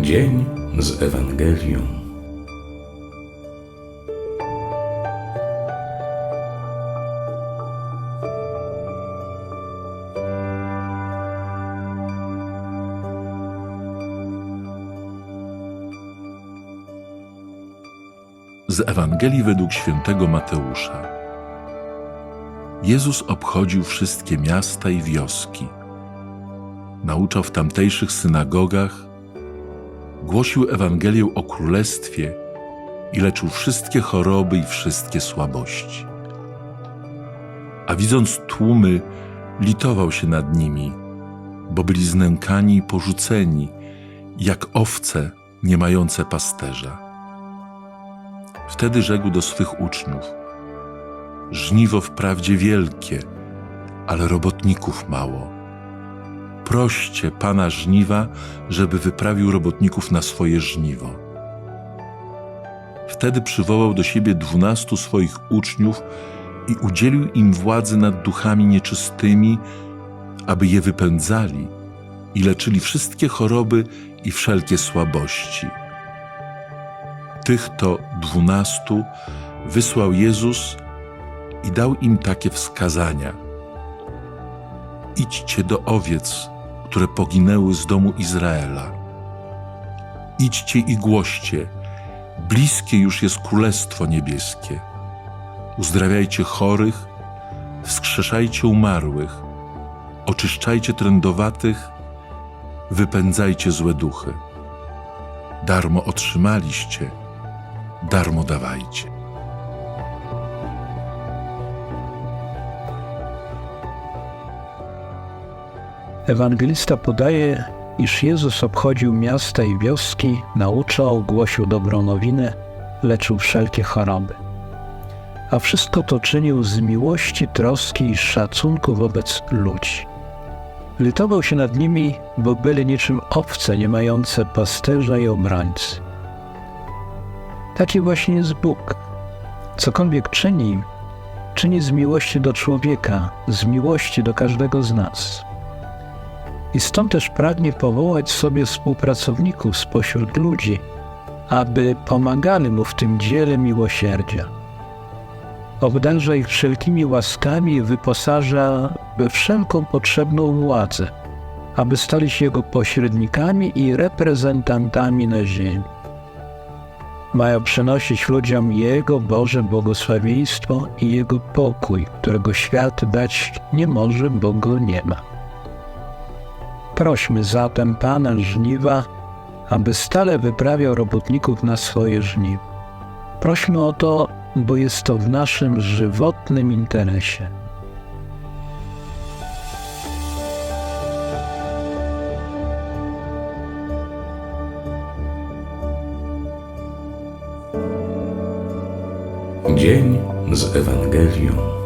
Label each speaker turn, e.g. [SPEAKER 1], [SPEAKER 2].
[SPEAKER 1] Dzień z Ewangelią.
[SPEAKER 2] Z Ewangelii według świętego Mateusza. Jezus obchodził wszystkie miasta i wioski. Nauczał w tamtejszych synagogach, głosił Ewangelię o Królestwie i leczył wszystkie choroby i wszystkie słabości. A widząc tłumy, litował się nad nimi, bo byli znękani i porzuceni, jak owce nie mające pasterza. Wtedy rzekł do swych uczniów: Żniwo wprawdzie wielkie, ale robotników mało. Proście pana żniwa, żeby wyprawił robotników na swoje żniwo. Wtedy przywołał do siebie dwunastu swoich uczniów i udzielił im władzy nad duchami nieczystymi, aby je wypędzali i leczyli wszystkie choroby i wszelkie słabości. Tych to dwunastu wysłał Jezus i dał im takie wskazania. Idźcie do owiec, które poginęły z domu Izraela. Idźcie i głoście, bliskie już jest Królestwo Niebieskie. Uzdrawiajcie chorych, wskrzeszajcie umarłych, oczyszczajcie trędowatych, wypędzajcie złe duchy. Darmo otrzymaliście, darmo dawajcie.
[SPEAKER 3] Ewangelista podaje, iż Jezus obchodził miasta i wioski, nauczał, głosił dobrą nowinę, leczył wszelkie choroby. A wszystko to czynił z miłości, troski i szacunku wobec ludzi. Litował się nad nimi, bo byli niczym owce nie mające pasterza i obrońcy. Taki właśnie jest Bóg. Cokolwiek czyni, czyni z miłości do człowieka, z miłości do każdego z nas. I stąd też pragnie powołać sobie współpracowników spośród ludzi, aby pomagali mu w tym dziele miłosierdzia. Obdarza ich wszelkimi łaskami i wyposaża we wszelką potrzebną władzę, aby stali się jego pośrednikami i reprezentantami na ziemi. Mają przynosić ludziom Jego Boże błogosławieństwo i Jego pokój, którego świat dać nie może, bo go nie ma. Prośmy zatem Pana żniwa, aby stale wyprawiał robotników na swoje żniwo. Prośmy o to, bo jest to w naszym żywotnym interesie.
[SPEAKER 1] Dzień z Ewangelią.